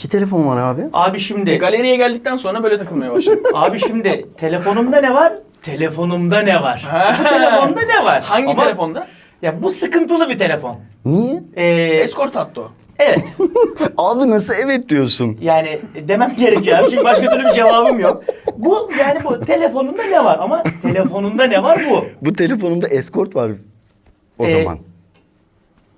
İki telefon var abi. Abi şimdi Galeriye geldikten sonra böyle takılmaya başladım. abi şimdi telefonumda ne var? Telefonumda ne var? Telefonda ne var? Hangi Ama- telefonda? Ya bu sıkıntılı bir telefon. Niye? Ee, Escort attı o. evet. Abi nasıl evet diyorsun? Yani demem gerekiyor abi çünkü başka türlü bir cevabım yok. Bu yani bu telefonunda ne var ama telefonunda ne var bu? Bu telefonumda escort var o Ee, zaman.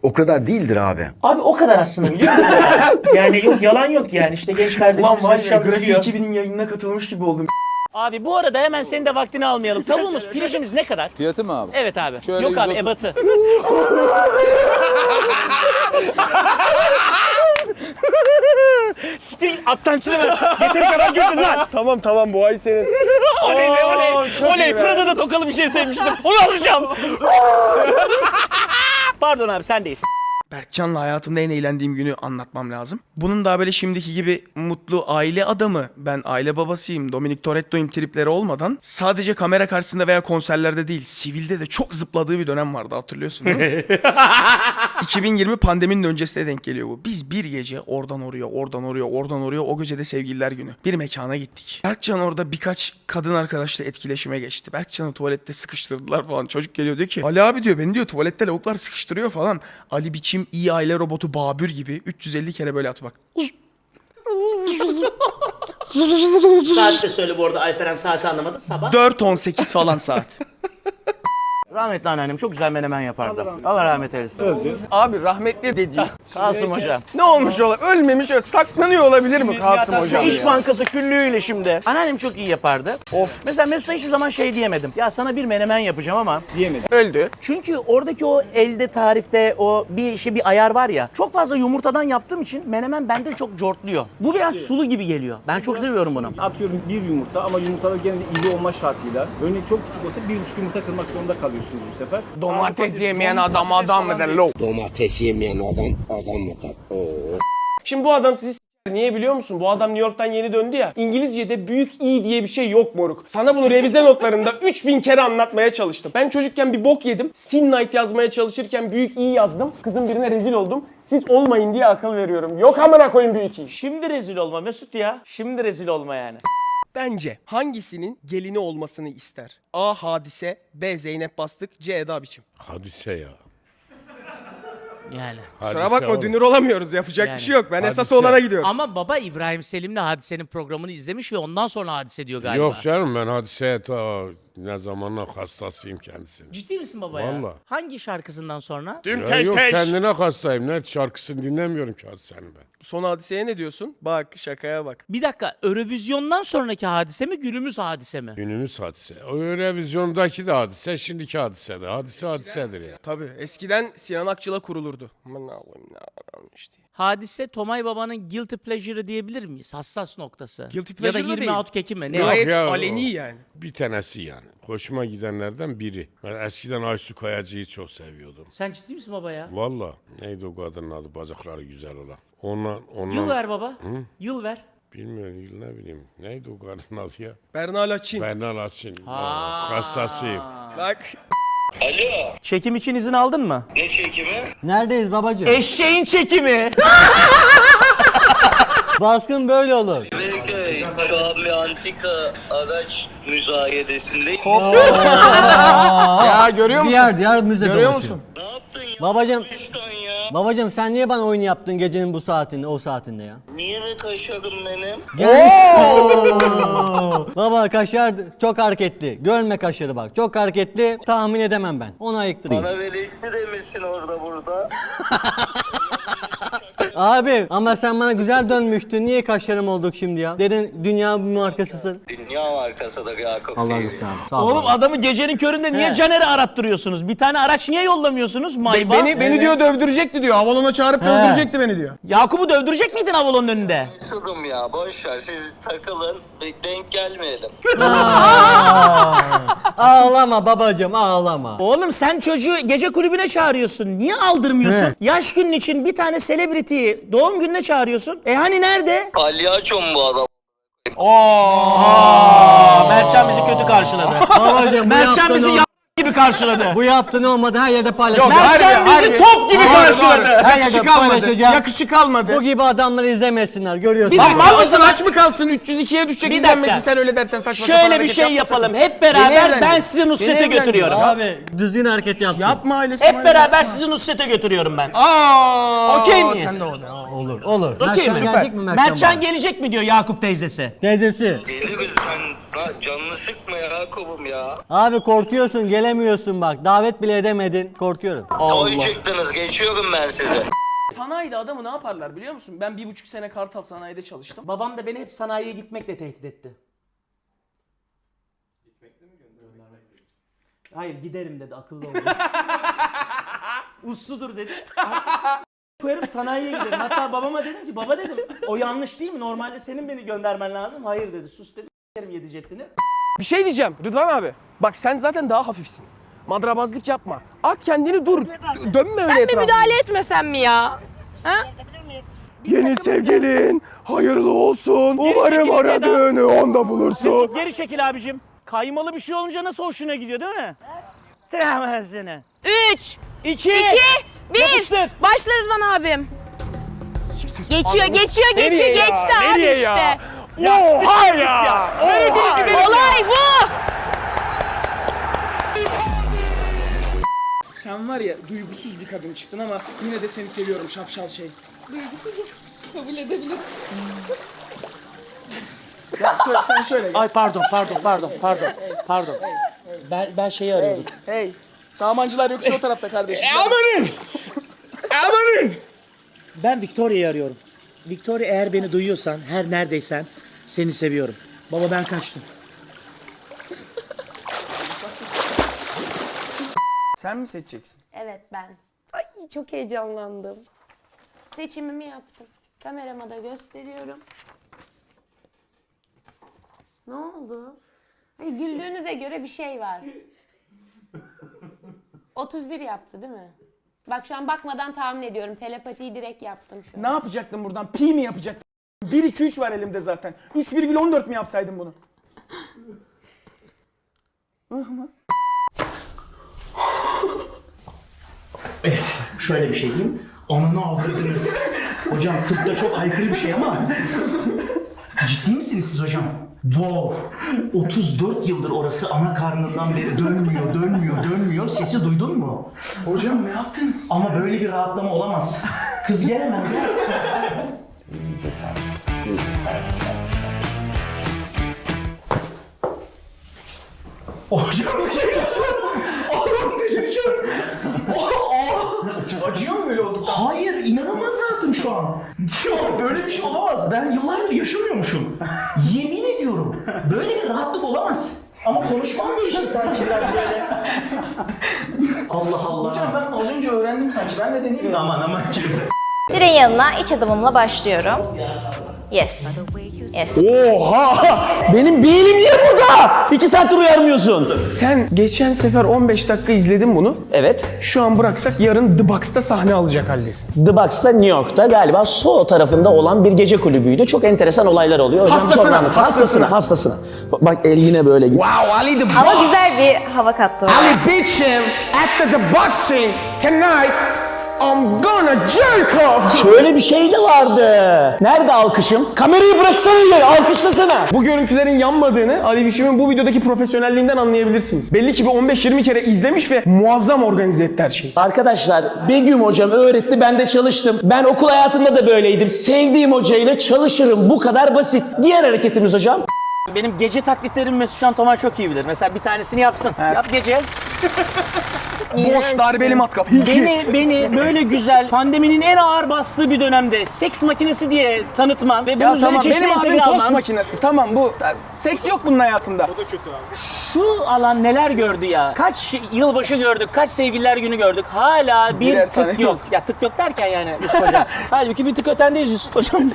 O kadar değildir abi. Abi o kadar aslında biliyor musun? yani yok yalan yok yani işte genç Ulan kardeşimiz Grafik atıyor. 2000'in yayınına katılmış gibi oldum. Abi bu arada hemen senin de vaktini almayalım. Tavuğumuz, pirincimiz ne kadar? Fiyatı mı abi? Evet abi. Şöyle Yok abi 130. ebatı. Stil atsan şunu ver. Yeteri kadar güldün lan. tamam tamam bu ay senin. Oley be oley. Oley be. Prada'da tokalı bir şey sevmiştim. Onu alacağım. Pardon abi sendeyiz. Berkcan'la hayatımda en eğlendiğim günü anlatmam lazım. Bunun daha böyle şimdiki gibi mutlu aile adamı, ben aile babasıyım, Dominic Toretto'yum tripleri olmadan sadece kamera karşısında veya konserlerde değil, sivilde de çok zıpladığı bir dönem vardı hatırlıyorsun değil mi? 2020 pandeminin öncesine denk geliyor bu. Biz bir gece oradan oraya, oradan oraya, oradan oraya o gece de sevgililer günü. Bir mekana gittik. Berkcan orada birkaç kadın arkadaşla etkileşime geçti. Berkcan'ı tuvalette sıkıştırdılar falan. Çocuk geliyor diyor ki Ali abi diyor beni diyor tuvalette lavuklar sıkıştırıyor falan. Ali biçim iyi aile robotu Babür gibi 350 kere böyle at bak. Saat de söyle bu arada Alperen saati anlamadı. Sabah. 4.18 falan saat. Rahmetli anneannem çok güzel menemen yapardı. Allah rahmet eylesin. Abi rahmetli dedi. Kasım hocam. Ne olmuş ola? Ölmemiş öyle saklanıyor olabilir mi Kasım Şu hocam? İş ya? Bankası küllüğüyle şimdi. Anneannem çok iyi yapardı. Of. Mesela Mesut'a hiçbir zaman şey diyemedim. Ya sana bir menemen yapacağım ama. Öldü. Çünkü oradaki o elde tarifte o bir şey bir ayar var ya. Çok fazla yumurtadan yaptığım için menemen bende çok cortluyor. Bu biraz sulu gibi geliyor. Ben çok seviyorum bunu. Atıyorum bir yumurta ama yumurtalar gene de iri olma şartıyla. Örneğin çok küçük olsa bir buçuk yumurta kırmak zorunda kalıyorsunuz bu sefer. Domates yemeyen adam adam mıdır lo? Domates yemeyen adam adam mı tak? Oo. Şimdi bu adam sizi Niye biliyor musun? Bu adam New York'tan yeni döndü ya. İngilizce'de büyük i diye bir şey yok moruk. Sana bunu revize notlarında 3000 kere anlatmaya çalıştım. Ben çocukken bir bok yedim. Sin Night yazmaya çalışırken büyük i yazdım. Kızın birine rezil oldum. Siz olmayın diye akıl veriyorum. Yok amına koyun büyük i. Şimdi rezil olma Mesut ya. Şimdi rezil olma yani. Bence hangisinin gelini olmasını ister? A. Hadise, B. Zeynep Bastık, C. Eda Biçim. Hadise ya. Yani. Kusura Hadise bakma oğlum. dünür olamıyoruz. Yapacak Yani. bir şey yok. Ben esas Hadise. olana gidiyorum. Ama baba İbrahim Selim'le Hadise'nin programını izlemiş ve ondan sonra Hadise diyor galiba. Yok canım ben hadiseye ta ne zamanlar hassasıyım kendisine. Ciddi misin baba ya? Vallahi. Hangi şarkısından sonra? Düm Ya teş yok teş. kendine hassayım. Ne şarkısını dinlemiyorum ki hadisenin ben. Son hadiseye ne diyorsun? Bak şakaya bak. Bir dakika Eurovizyon'dan sonraki hadise mi günümüz hadise mi? Günümüz hadise. O Eurovizyondaki de hadise, şimdiki hadise de. Hadise hadisedir ya. Tabii eskiden Sinan Akçıl'a kurulurdu. Aman Allah'ım ne işte. Hadise Tomay Baba'nın guilty pleasure'ı diyebilir miyiz? Hassas noktası. Guilty ya pleasure da da 20 değil. out keki mi? Ne? Yok Gayet ya, o- aleni yani. Bir tanesi yani. Hoşuma gidenlerden biri. Ben eskiden Aysu Kayacı'yı çok seviyordum. Sen ciddi misin baba ya? Valla. Neydi o kadının adı? Bacakları güzel olan. Ondan, ondan... Yıl ver baba. Yıl ver. Bilmiyorum yıl ne bileyim. Neydi o kadının adı ya? Berna Laçin. Bernal Açın. Hassasıyım. Bak. Alo Çekim için izin aldın mı? ne çekimi? Neredeyiz babacığım? Eşeğin çekimi. Baskın böyle olur. Antika araç müzayedesindeyim. Ya görüyor musun? Diğer diğer müze Görüyor musun? Ne yaptın ya? Ya. babacığım sen niye bana oyun yaptın gecenin bu saatinde, o saatinde ya? Niye mi kaşarım benim? Oo! Baba kaşar çok hareketli. Görme kaşarı bak. Çok hareketli. Tahmin edemem ben. Onu ayıktırayım. Bana velisi demişsin orada burada. Abi ama sen bana güzel dönmüştün. Niye kaşarım olduk şimdi ya? Dedin dünya bir markasısın. Dünya markasıdır Yakup Allah TV. güzel. Sağ ol. Oğlum adamı gecenin köründe niye He. Caner'i arattırıyorsunuz? Bir tane araç niye yollamıyorsunuz? Mayba. Beni beni diyor dövdürecekti diyor. Havalona çağırıp He. dövdürecekti beni diyor. Yakup'u dövdürecek miydin Avalon'un önünde? Mesudum ya boş ver siz takılın bir denk gelmeyelim. Ağlama babacığım ağlama. Oğlum sen çocuğu gece kulübüne çağırıyorsun. Niye aldırmıyorsun? He. Yaş günün için bir tane celebrity'yi doğum gününe çağırıyorsun. E hani nerede? Palyaço mu bu adam? Aa, Mertcan bizi kötü karşıladı. Mertcan bizi gibi karşıladı. Bu yaptığın olmadı her yerde paylaşacağım. Mertcan bizi top gibi karşıladı. Her Yakışık yerde almadı. paylaşacağım. Yakışık almadı. Bu gibi adamları izlemesinler görüyorsun. Lan mal mısın aç mı kalsın 302'ye düşecek Bir izlenmesi dakika. sen öyle dersen saçma sapan Şöyle bir hareket şey yapalım. Hep beraber ben sizi Beni Nusret'e evlendir. götürüyorum. Abi düzgün hareket yapsın. Yapma ailesi. Hep beraber sizi Nusret'e götürüyorum ben. Aa, Okey miyiz? Sen de o da. Olur olur. Okey mi? Mertcan gelecek mi Mertcan? Mertcan bana? gelecek mi diyor Yakup teyzesi. Teyzesi. Deli misin sen? Ha, canını sıkma Yakup'um ya. Abi korkuyorsun gelemiyorsun bak. Davet bile edemedin. Korkuyorum. Toy çıktınız geçiyorum ben size. Sanayide adamı ne yaparlar biliyor musun? Ben bir buçuk sene Kartal sanayide çalıştım. Babam da beni hep sanayiye gitmekle tehdit etti. Hayır giderim dedi akıllı ol. dedi. Usludur dedi. Koyarım sanayiye giderim. Hatta babama dedim ki baba dedim o yanlış değil mi? Normalde senin beni göndermen lazım. Hayır dedi. Sus dedi. S**erim yedi jetini. Bir şey diyeceğim Rıdvan abi. Bak sen zaten daha hafifsin. Madrabazlık yapma. At kendini dur. Dö- Dönme öyle Sen bir etrafa. müdahale etmesen mi ya? Ha? Yeni sevgilin hayırlı olsun. Umarım çekilin aradığını onda bulursun. Geri çekil abicim. Kaymalı bir şey olunca nasıl hoşuna gidiyor değil mi? Sevmez seni. 3, İki. 2, 1. Yapıştır. Başla Rıdvan abim. Geçiyor, geçiyor, Nereye geçiyor, ya? geçti abi Nereye işte. ya? Oha ya! Öyle değil gidelim. Olay bu. Sen var ya duygusuz bir kadın çıktın ama yine de seni seviyorum şapşal şey. Kabul edebilirim. Ya şöyle, sen şöyle gel. Ay pardon pardon pardon pardon pardon. Ben ben şeyi arıyordum. Hey. Sağmancılar yok şu tarafta kardeşim. Amanın! Amanın! Ben Victoria'yı arıyorum. Victoria eğer beni duyuyorsan, her neredeysen seni seviyorum. Baba ben kaçtım. Sen mi seçeceksin? Evet ben. Ay çok heyecanlandım. Seçimimi yaptım. Kamerama da gösteriyorum. Ne oldu? Ay, güldüğünüze göre bir şey var. 31 yaptı değil mi? Bak şu an bakmadan tahmin ediyorum. Telepatiyi direkt yaptım şu an. Ne yapacaktın buradan? Pi mi yapacaktın? 1 2 3 var elimde zaten. 3,14 mi yapsaydın bunu? Şöyle bir şey diyeyim. Ananı avradını. hocam tıpta çok aykırı bir şey ama. Ciddi misiniz siz hocam? Wow. 34 yıldır orası ana karnından beri dönmüyor, dönmüyor, dönmüyor. Sesi duydun mu? Hocam ne yaptınız? Ama böyle bir rahatlama olamaz. Kız gel hemen gel. İyice serbest, iyice serbest, serbest, serbest. Hocam bir şey Allah'ım delireceğim. Acıyor mu böyle olduktan Hayır inanılmaz rahatım şu an. Diyor böyle bir şey olamaz. Ben yıllardır yaşamıyormuşum. Yemin ediyorum. Böyle bir rahatlık olamaz. Ama konuşmam değişti sanki biraz böyle. Allah Allah. Hocam ben az önce öğrendim sanki. Ben de deneyeyim mi? Aman aman. Direğin yanına iç adımımla başlıyorum. Yes. Yes. Oha! Benim beynim niye burada? İki saattir uyarmıyorsun. Sen geçen sefer 15 dakika izledin bunu. Evet. Şu an bıraksak yarın The Box'ta sahne alacak haldesin. The Box'ta New York'ta galiba Soho tarafında olan bir gece kulübüydü. Çok enteresan olaylar oluyor. Hocam Hastasına, sonra anlat. hastasına. hastasına. Hastasına. Bak el yine böyle gidiyor. Wow, Ali The Box. Ama güzel bir hava kattı oraya. Ali bitching at the boxing tonight. I'm gonna jerk off. Şöyle bir şey de vardı. Nerede alkışım? Kamerayı bıraksana yere, alkışlasana. Bu görüntülerin yanmadığını Ali Biçim'in bu videodaki profesyonelliğinden anlayabilirsiniz. Belli ki bir 15-20 kere izlemiş ve muazzam organize etti her şeyi. Arkadaşlar Begüm hocam öğretti ben de çalıştım. Ben okul hayatında da böyleydim. Sevdiğim hocayla çalışırım bu kadar basit. Diğer hareketimiz hocam. Benim gece taklitlerimi Mesut Şan Tomay çok iyi bilir. Mesela bir tanesini yapsın. Yap gece. Boş darbeli matkap. Beni beni böyle güzel pandeminin en ağır bastığı bir dönemde seks makinesi diye tanıtman ve bunun Ya üzerine tamam çeşitli benim abim entegre tost alman. makinesi. Tamam bu seks yok bunun hayatımda. Şu alan neler gördü ya? Kaç yılbaşı gördük, kaç sevgililer günü gördük. Hala bir Birer tık tane yok. yok. Ya tık yok derken yani Yusuf Hocam. Halbuki bir tık ötendeyiz Yusuf Hocam.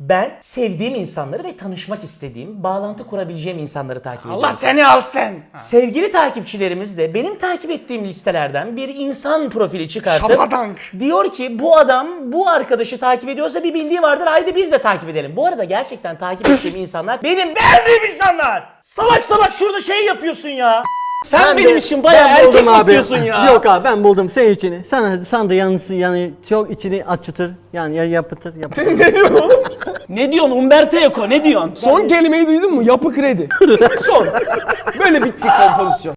Ben sevdiğim insanları ve tanışmak istediğim, bağlantı kurabileceğim insanları takip ediyorum. Allah seni alsın. Sevgili takipçilerimiz de benim takip ettiğim listelerden bir insan profili çıkartıp Şapadank. diyor ki bu adam bu arkadaşı takip ediyorsa bir bildiği vardır haydi biz de takip edelim. Bu arada gerçekten takip ettiğim insanlar benim verdiğim insanlar. Salak salak şurada şey yapıyorsun ya. Sen Ben benim de- için bayağı ben erkek buldum abi. ya. Yok abi ben buldum senin içini. Sana, sana da yanısı yani çok içini açıtır. Yani ya yapıtır yapıtır. ne diyor oğlum? Ne diyorsun Umberto Eco ne diyorsun? Son kelimeyi duydun mu? Yapı kredi. Son. Böyle bitti kompozisyon.